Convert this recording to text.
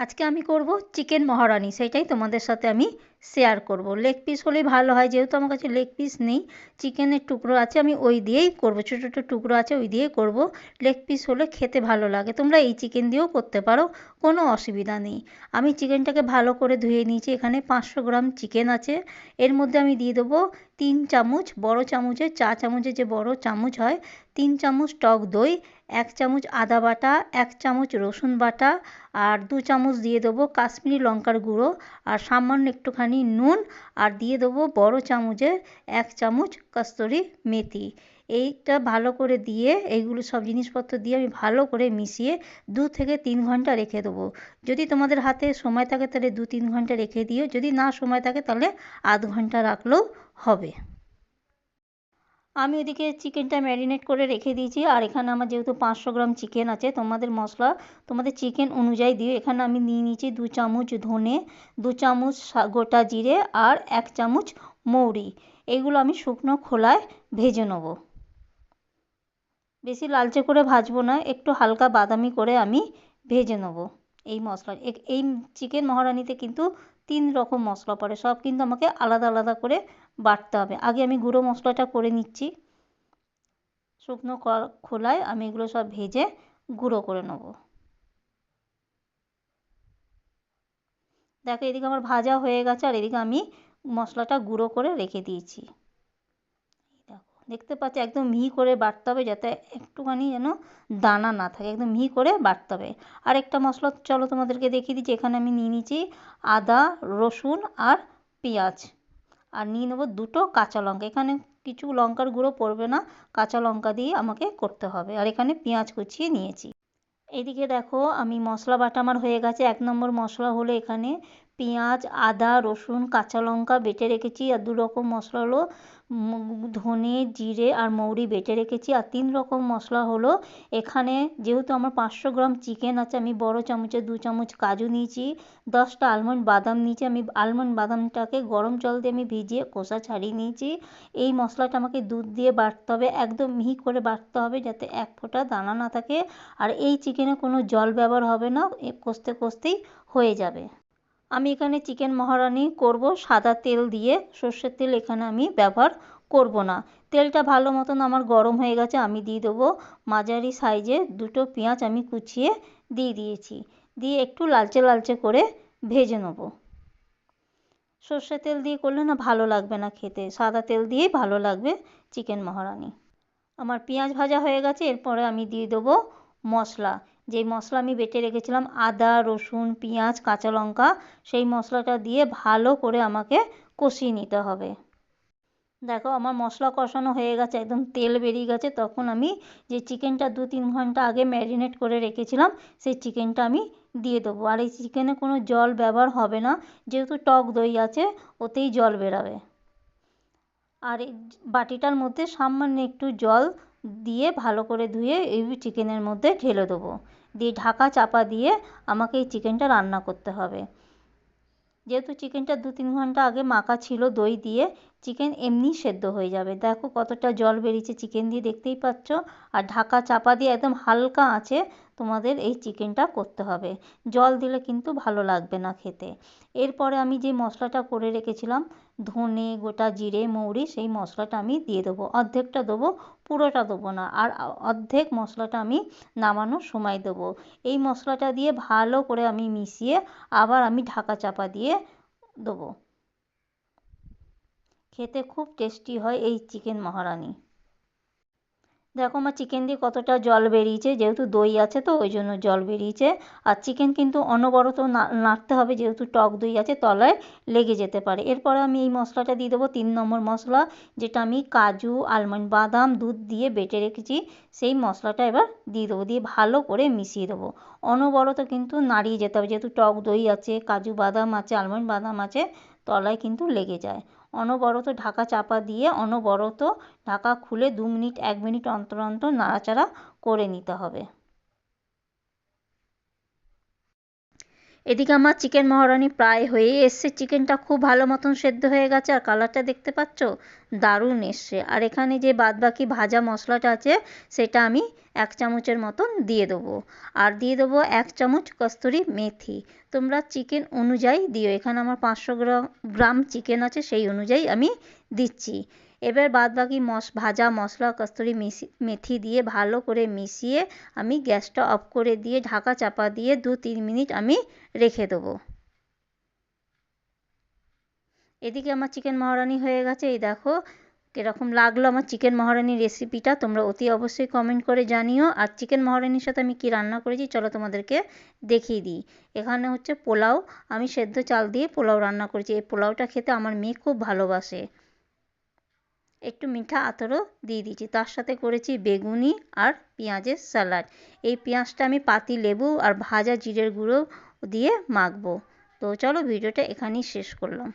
আজকে আমি করব চিকেন মহারানি সেটাই তোমাদের সাথে আমি শেয়ার করব। লেগ পিস হলেই ভালো হয়, যেহেতু আমার কাছে লেগ পিস নেই, চিকেনের টুকরো আছে আমি ওই দিয়েই করব, ছোটো ছোটো টুকরো আছে ওই দিয়েই করব। লেগ পিস হলে খেতে ভালো লাগে, তোমরা এই চিকেন দিয়েও করতে পারো, কোনো অসুবিধা নেই। আমি চিকেনটাকে ভালো করে ধুয়ে নিয়েছি, এখানে পাঁচশো গ্রাম চিকেন আছে, এর মধ্যে আমি দিয়ে দেবো তিন চামচ, বড় চামচের চা চামচের যে বড় চামচ হয়, তিন চামচ টক দই, এক চামচ আদা বাটা, এক চামচ রসুন বাটা, আর দু চামচ দিয়ে দেবো কাশ্মীরি লঙ্কার গুঁড়ো, আর সামান্য একটুখানি নুন আর দিয়ে দেবো বড় চামচের এক চামচ কস্তুরি মেথি। এইটা ভালো করে দিয়ে, এইগুলো সব জিনিসপত্র দিয়ে আমি ভালো করে মিশিয়ে দু থেকে তিন ঘণ্টা রেখে দেবো। যদি তোমাদের হাতে সময় থাকে তাহলে দু তিন ঘণ্টা রেখে দিও, যদি না সময় থাকে তাহলে আধ ঘণ্টা রাখলেও হবে। আমি ওদিকে চিকেনটা ম্যারিনেট করে রেখে দিয়েছি। আর এখানে আমার যেহেতু পাঁচশো গ্রাম চিকেন আছে, তোমাদের মশলা, তোমাদের চিকেন অনুযায়ী দিও। এখানে আমি নিয়ে নিয়েছি দু চামচ ধনে, দু চামচ গোটা জিরে আর এক চামচ মৌরি। এইগুলো আমি শুকনো খোলায় ভেজে নেব। বেশি লালচে করে ভাজবো না, একটু হালকা বাদামি করে আমি ভেজে নেব। এই মশলা এই চিকেন মহারানিতে কিন্তু তিন রকম মশলা পড়ে। সব কিন্তু আমাকে আলাদা আলাদা করে বাটতে হবে। আগে আমি গুঁড়ো মশলাটা করে নিচ্ছি। শুকনো খোলায় আমি এগুলো সব ভেজে গুঁড়ো করে নেব। দেখো, এদিকে আমার ভাজা হয়ে গেছে আর এদিকে আমি মশলাটা গুঁড়ো করে রেখে দিয়েছি। দেখতে পাচ্ছি একদম মিহি করে বাটতে হবে যাতে একটুখানি যেন দানা না থাকে। একদম মিহি করে বাটতে হবে। আর একটা মশলা, চলো তোমাদেরকে দেখিয়ে দিচ্ছি। এখানে আমি নিয়ে নিয়েছি আদা, রসুন আর পেঁয়াজ। আর নিয়ে নেব দুটো কাঁচা লঙ্কা। এখানে কিছু লঙ্কার গুঁড়ো পড়বে না, কাঁচা লঙ্কা দিয়ে আমাকে করতে হবে। আর এখানে পেঁয়াজ কুচিয়ে নিয়েছি। এদিকে দেখো, আমি মশলা বাটা আমার হয়ে গেছে। এক নম্বর মশলা হলো এখানে পেঁয়াজ, আদা, রসুন, কাঁচা লঙ্কা বেটে রেখেছি আর দু রকম মশলা হলো ধনে, জিরে আর মৌরি বেটে রেখেছি আর তিন রকম মশলা হলো এখানে যেহেতু আমার পাঁচশো গ্রাম চিকেন আছে আমি বড় চামচে দু চামচ কাজু নিয়েছি, দশটা আলমন্ড বাদাম নিয়েছি, আমি আলমন্ড বাদামটাকে গরম জল দিয়ে আমি ভিজিয়ে খোসা ছাড়িয়ে নিয়েছি। এই মশলাটা আমাকে দুধ দিয়ে বাটতে হবে, একদম মিহি করে বাটতে হবে যাতে এক ফোঁটা দানা না থাকে আর এই চিকেনে কোনো জল ব্যবহার হবে না কষতে কষতেই হয়ে যাবে। আমি এখানে চিকেন মহারানি করব। সাদা তেল দিয়ে সর্ষের তেল এখানে আমি ব্যবহার করব না। তেলটা ভালো মতন আমার গরম হয়ে গেছে, আমি দিয়ে দেবো। মাঝারি সাইজে দুটো পেঁয়াজ আমি কুচিয়ে দিয়ে দিয়েছি। দিয়ে একটু লালচে লালচে করে ভেজে নেব। সর্ষের তেল দিয়ে করলে না ভালো লাগবে না খেতে। সাদা তেল দিয়েই ভালো লাগবে চিকেন মহারানি। আমার পেঁয়াজ ভাজা হয়ে গেছে, এরপরে আমি দিয়ে দেবো মশলা। যেই মশলা আমি বেটে রেখেছিলাম, আদা, রসুন, পেঁয়াজ, কাঁচা লঙ্কা, সেই মশলাটা দিয়ে ভালো করে আমাকে কষিয়ে নিতে হবে। দেখো আমার মশলা কষানো হয়ে গেছে, একদম তেল বেরিয়ে গেছে। তখন আমি যে চিকেনটা দু তিন ঘণ্টা আগে ম্যারিনেট করে রেখেছিলাম, সেই চিকেনটা আমি দিয়ে দেবো। আর এই চিকেনে কোনো জল ব্যবহার হবে না, যেহেতু টক দই আছে, ওতেই জল বেরাবে। আর এই বাটিটার মধ্যে সামান্য একটু জল দিয়ে ভালো করে ধুয়ে এই চিকেনের মধ্যে ঢেলে দেবো। দিয়ে ঢাকা চাপা দিয়ে আমাকে এই চিকেনটা রান্না করতে হবে। যেহেতু চিকেনটা দু তিন ঘণ্টা আগে মাখা ছিল দই দিয়ে চিকেন এমনি সেদ্ধ হয়ে যাবে। দেখো কতটা জল বেরিয়েছে চিকেন দিয়ে, দেখতেই পাচ্ছ? আর ঢাকা চাপা দিয়ে একদম হালকা আঁচে তোমাদের এই চিকেনটা করতে হবে। জল দিলে কিন্তু ভালো লাগবে না খেতে। এরপরে আমি যে মশলাটা করে রেখেছিলাম, ধনে, গোটা জিরে, মৌরি, সেই মশলাটা আমি দিয়ে দেবো। অর্ধেকটা দেবো, পুরোটা দেবো না। আর অর্ধেক মশলাটা আমি নামানোর সময় দেবো। এই মশলাটা দিয়ে ভালো করে আমি মিশিয়ে আবার আমি ঢাকা চাপা দিয়ে দেবো। খেতে খুব টেস্টি হয় এই চিকেন মহারানি। দেখো আমার চিকেন দিয়ে কতটা জল বেরিয়েছে, যেহেতু দই আছে তো, ওই জন্য জল বেরিয়েছে। আর চিকেন কিন্তু অনবরত নাড়তে হবে, যেহেতু টক দই আছে, তলায় লেগে যেতে পারে। এরপরে আমি এই মশলাটা দিয়ে দেবো, তিন নম্বর মশলা, যেটা আমি কাজু আলমন্ড বাদাম, দুধ দিয়ে বেটে রেখেছি, সেই মশলাটা এবার দিয়ে দেবো, দিয়ে ভালো করে মিশিয়ে দেবো। অনবরত কিন্তু নাড়িয়ে যেতে হবে, যেহেতু টক দই আছে, কাজু বাদাম আছে আলমন্ড বাদাম আছে, তলায় কিন্তু লেগে যায়। অনবরত ঢাকা চাপা দিয়ে অনবরত ঢাকা খুলে দু মিনিট, এক মিনিট অন্তর অন্তর নাড়াচাড়া করে নিতে হবে। এদিকে আমার চিকেন মহারানি প্রায় হয়ে এসছে। চিকেনটা খুব ভালো মতন সেদ্ধ হয়ে গেছে আর কালারটা দেখতে পাচ্ছ? দারুণ এসছে। আর এখানে যে বাদবাকি ভাজা মশলাটা আছে, সেটা আমি এক চামচের মতন দিয়ে দেবো। আর দিয়ে দেবো এক চামচ কস্তুরি মেথি। তোমরা চিকেন অনুযায়ী দিও। এখানে আমার পাঁচশো গ্রাম গ্রাম চিকেন আছে, সেই অনুযায়ী আমি দিচ্ছি। এবার বাদ বাকি মশ, ভাজা মশলা কস্তুরি মিশি, মেথি দিয়ে ভালো করে মিশিয়ে আমি গ্যাসটা অফ করে দিয়ে ঢাকা চাপা দিয়ে দু তিন মিনিট আমি রেখে দেবো। এদিকে আমার চিকেন মহারানি হয়ে গেছে। এই দেখো কীরকম লাগল আমার চিকেন মহারানির রেসিপিটা। তোমরা অতি অবশ্যই কমেন্ট করে জানিও। আর চিকেন মহারানির সাথে আমি কি রান্না করেছি চলো তোমাদেরকে দেখিয়ে দিই। এখানে হচ্ছে পোলাও। আমি সেদ্ধ চাল দিয়ে পোলাও রান্না করেছি। এই পোলাওটা খেতে আমার মেয়ে খুব ভালোবাসে। একটু মিঠা আতরও দিয়ে দিয়েছি। তার সাথে করেছি বেগুনি আর পেঁয়াজের স্যালাড। এই পেঁয়াজটা আমি পাতি, লেবু আর ভাজা জিরের গুঁড়ো দিয়ে মাখবো। তো চলো ভিডিওটা এখানেই শেষ করলাম।